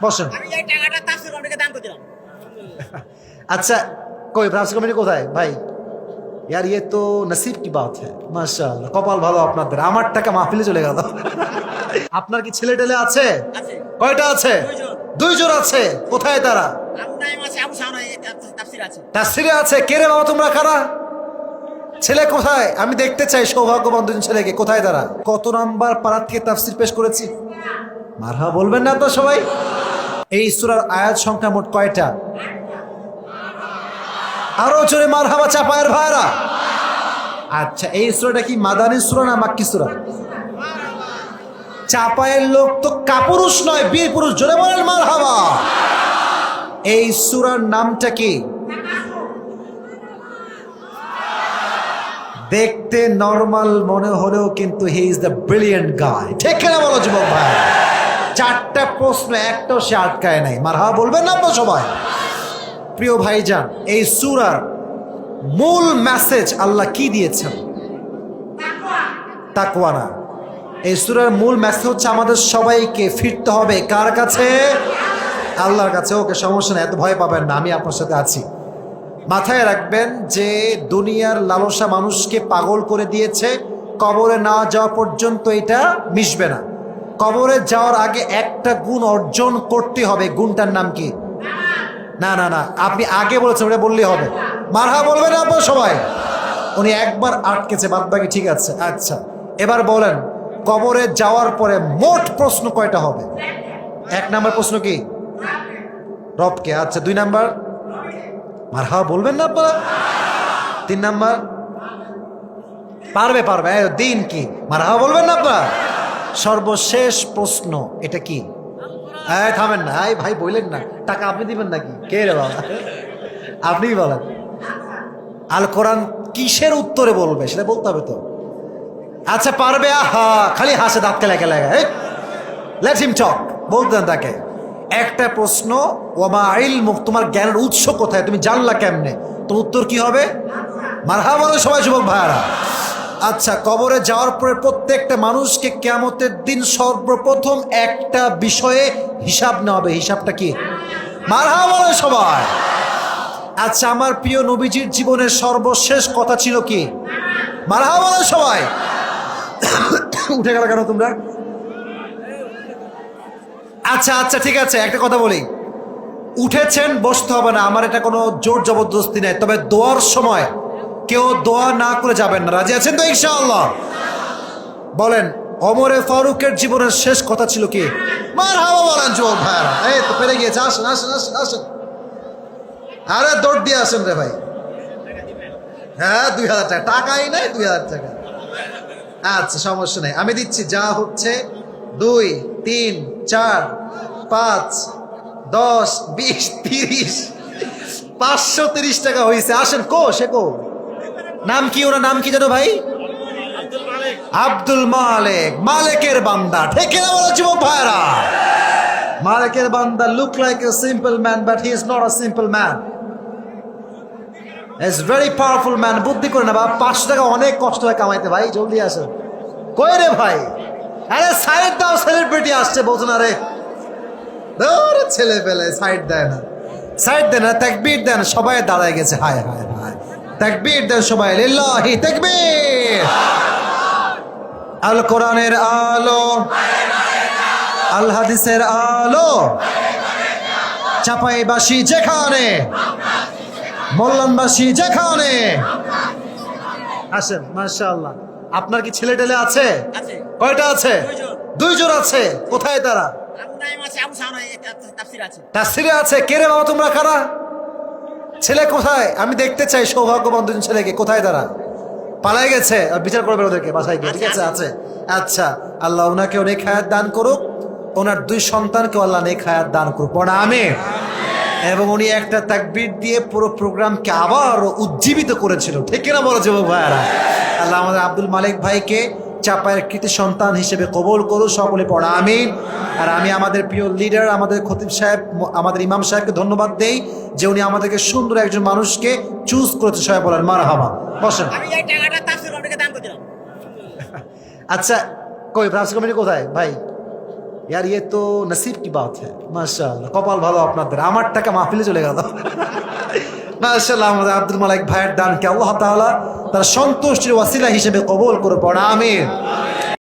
বসেন আমি এই টাকাটা তাফসির কমিটিকে দান করে দিলাম अच्छा कोई फ्रांस कमेटी কোথায় ভাই यार ये तो नसीब की बात है মাশাআল্লাহ কপাল ভালো আপনাদের আমার টাকা মাহফিলে চলে গেল আপনার কি ছেলে টেলে আছে আছে কয়টা আছে দুইজন। দুইজন আছে কোথায় তারা আবু নাইম আছে আবু শাওন তাফসির আছে তাফসিরে আছে কে রে বাবা তোমরা কারা ছেলে কোথায় আমি দেখতে চাই সৌভাগ্যবান দুজন ছেলেকে কোথায় তারা কত নাম্বার পাড়ার থেকে তাফসির পেশ করেছি মারহা বলবেন না তো সবাই এই সূরার আয়াত সংখ্যা মোট কয়টা? আরও জোরে মারহাবা চাপায়ের ভাইরা। আচ্ছা এই সূরাটা কি মাদানী সূরা না মাক্কি সূরা? চাপায়ের লোক তো কাপুরুষ নয়, বীর পুরুষ, জোরে বলেন মারহাবা। এই সূরার নামটা কি? দেখতে নর্মাল মনে হলেও কিন্তু he is the brilliant guy ঠিক না বলো, যুবক ভাই? চারটা প্রশ্ন, একটাও সে আটকায় নাই। মার হা বলবেন না আপনার সবাই? প্রিয় ভাইজান, এই সুরার মূল মেসেজ আল্লাহ কি দিয়েছেন? তাকওয়া। না। এই সুরার মূল মেসেজ হচ্ছে আমাদের সবাইকে ফিরতে হবে। কার কাছে? আল্লাহর কাছে। ওকে, সমস্যা নেই, এত ভয় পাবেন না, আমি আপনার সাথে আছি। মাথায় রাখবেন যে দুনিয়ার লালসা মানুষকে পাগল করে দিয়েছে, কবরে না যাওয়া পর্যন্ত এটা মিশবে না। কবরে যাওয়ার আগে একটা গুণ অর্জন করতে হবে। গুণটার নাম কি? না না না। আপনি আগে বলেছেন, ওটা বললেই হবে। মারহা বলবেন আপনার সবাই? উনি একবার আটকেছে বাদ বাকি ঠিক আছে। আচ্ছা এবার বলেন, কবরে যাওয়ার পরে মোট প্রশ্ন কয়টা হবে? এক নাম্বার প্রশ্ন কি? রবকে। আচ্ছা দুই নাম্বার? মারহা বলবেন না আপনারা? তিন নাম্বার? পারবে পারবে। দিন কি? মারহা বলবেন না আপনারা? সর্বশেষ প্রশ্ন, এটা কি? এই, থামেন না। এই, ভাই বললেন না। টাকা আপনি দিবেন নাকি? কে রে বাবা? আপনিই বলেন? আল কোরআন কিসের উত্তরে বলবে? সেটা বলতে হবে তো। আচ্ছা পারবে? আহা, খালি হাসে দাঁত লেগে কেলা লেট হিম টক বলতেন তাকে। একটা প্রশ্ন ওমা আইল মুখ তোমার জ্ঞানের উৎস কোথায়? তুমি জানলা কেমনে? তো উত্তর কি হবে? মারহা বলে সবাই, যুবক ভাইয়ারা। আচ্ছা কবরে যাওয়ার পরে প্রত্যেকটা মানুষকে কেমতের দিন সর্বপ্রথম একটা বিষয়ে হিসাব নেওয়া হবে। হিসাবটা কি? মারহা বলে সবাই। আচ্ছা আমার প্রিয় নবীজির জীবনের সর্বশেষ কথা ছিল কি? মারহা বলে সবাই। উঠে গেল কেন তোমরা? আচ্ছা আচ্ছা ঠিক আছে, একটা কথা বলি। উঠেছেন, বসতে হবে না, আমার এটা কোনো জোর জবরদস্তি নেই, তবে দোয়ার সময় কেউ দোয়া না করে যাবেন না। রাজি আছেন তো ইনশাআল্লাহ? বলেন, অমরে ফারুকের জীবনের শেষ কথা ছিল কি? মার হাওয়া বলেন যুবক ভাইরা এই তো পেরে গিয়েছে, আসেন আসেন আসেন আসেন। আরে দৌড় দিয়ে আসেন রে ভাই। হ্যাঁ দুই হাজার টাকা। টাকাই নাই, দুই হাজার টাকা। আচ্ছা সমস্যা নেই। আমি দিচ্ছি যা হচ্ছে। দুই, তিন, চার, পাঁচ, দশ, বিশ, তিরিশ, পাঁচশো তিরিশ টাকা হয়েছে আসেন কো, সে কো। নাম কি ওনার নাম কি জানো ভাই? আব্দুল মালেক। মালেকের বান্দা। ঠিক না মালেকের বান্দা look like a simple man but he is not a simple man is very powerful man বুদ্ধি করে না বাবা পাঁচশো টাকা অনেক কষ্ট হয় কামাইতে ভাই, জলদি আসেন। কই রে ভাই? আরে সাইড দাও সেলিব্রিটি আসছে, বলছো না রে। ছেলে পেলে সাইড দেয় না। সাইড দেন না তাকবীর দেন সবাই দাঁড়ায় গেছে। হায় হায় হায়। তাকবীর দেন সবাই লিল্লাহি তাকবীর। আল কোরআনের আলো আল হাদিসের আলো। চাপাইবাসী যেখানে মোল্লানবাসী যেখানে। আসেন মাশাআল্লাহ। আপনার কি ছেলে টেলে আছে? কয়টা আছে? দুইজন। আছে। কোথায় তারা? তাফসির আছে। কে রে বাবা তোমরা কারা? ছেলে কোথায়? আমি দেখতে চাই সৌভাগ্যবান দুজন ছেলেকে। কোথায় তারা? পালাই গেছে। আর বিচার করবে ওদেরকে বাসায় গিয়ে, ঠিক আছে? আছে। আচ্ছা আল্লাহ ওনাকে অনেক হায়াত দান করুক। ওনার দুই সন্তানকে আল্লাহ অনেক হায়াত দান করুক। পড়া আমি এবং উনি একটা তাকবীর দিয়ে পুরো প্রোগ্রামকে আবার উজ্জীবিত করেছিল। ঠিক কিনা বলো যুবক ভাইয়ারা? আল্লাহ আমাদের আব্দুল মালিক ভাইকে চাপায়ের কৃতি সন্তান হিসেবে কবল করু সকলে পড়া আমিন আর আমি আমাদের প্রিয় লিডার আমাদের খতিব সাহেব ম- আমাদের ইমাম সাহেবকে ধন্যবাদ দেই যে উনি আমাদেরকে সুন্দর একজন মানুষকে চুজ করেছে সবাই বলেন মার হাবা বসেন আমি এই টাকাটা তাফসির কমিটিকে দান করে দিলাম আচ্ছা কই ফ্রান্স কমিটি কোথায় ভাই यार ये तो नसीब की बात है মাশাআল্লাহ কপাল ভালো আপনাদের আমার টাকা মাহফিলে চলে গেল মাশাআল্লাহ, আমাদের আব্দুল মালিক ভাইয়ের দানকে আল্লাহ তাআলা তার সন্তুষ্টির ওয়াসিলা হিসেবে কবল করে পড়া আমিন।